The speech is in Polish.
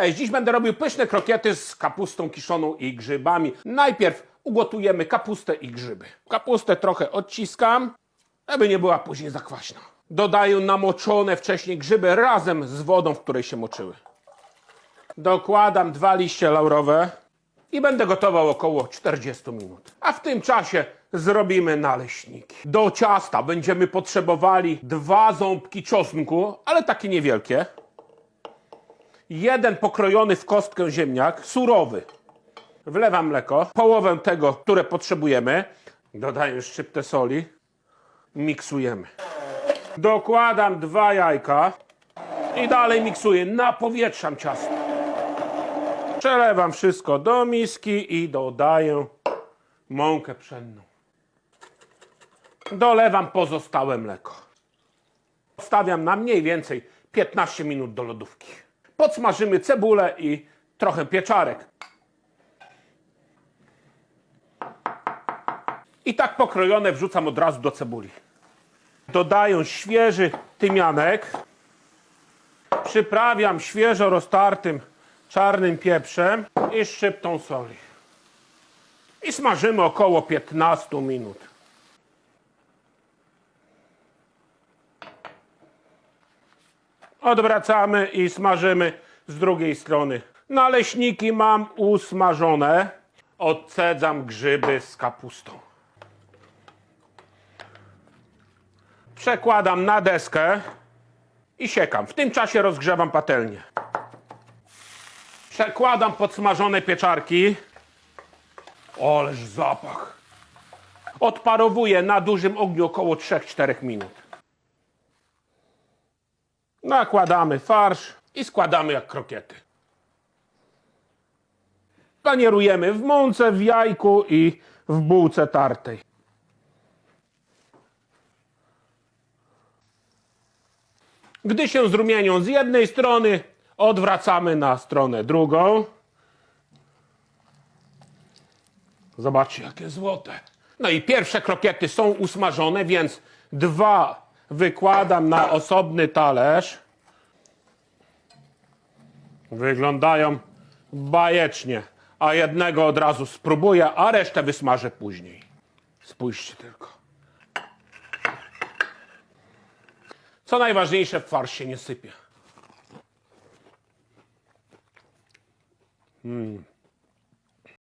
Cześć, dziś będę robił pyszne krokiety z kapustą kiszoną i grzybami. Najpierw ugotujemy kapustę i grzyby. Kapustę trochę odciskam, aby nie była później za kwaśna. Dodaję namoczone wcześniej grzyby razem z wodą, w której się moczyły. Dokładam dwa liście laurowe i będę gotował około 40 minut. A w tym czasie zrobimy naleśniki. Do ciasta będziemy potrzebowali dwa ząbki czosnku, ale takie niewielkie. Jeden pokrojony w kostkę ziemniak, surowy. Wlewam mleko, połowę tego, które potrzebujemy. Dodaję szczyptę soli. Miksujemy. Dokładam dwa jajka i dalej miksuję. Napowietrzam ciasto. Przelewam wszystko do miski i dodaję mąkę pszenną. Dolewam pozostałe mleko. Stawiam na mniej więcej 15 minut do lodówki. Podsmażymy cebulę i trochę pieczarek. I tak pokrojone wrzucam od razu do cebuli. Dodaję świeży tymianek. Przyprawiam świeżo roztartym czarnym pieprzem i szczyptą soli. I smażymy około 15 minut. Odwracamy i smażymy z drugiej strony. Naleśniki mam usmażone. Odcedzam grzyby z kapustą. Przekładam na deskę i siekam. W tym czasie rozgrzewam patelnię. Przekładam podsmażone pieczarki. Oleż zapach. Odparowuję na dużym ogniu około 3-4 minut. Nakładamy farsz i składamy jak krokiety. Panierujemy w mące, w jajku i w bułce tartej. Gdy się zrumienią z jednej strony, odwracamy na stronę drugą. Zobaczcie, jakie złote. No i pierwsze krokiety są usmażone, więc dwa wykładam na osobny talerz. Wyglądają bajecznie, a jednego od razu spróbuję, a resztę wysmażę później. Spójrzcie tylko. Co najważniejsze, farsz się nie sypie. Mm.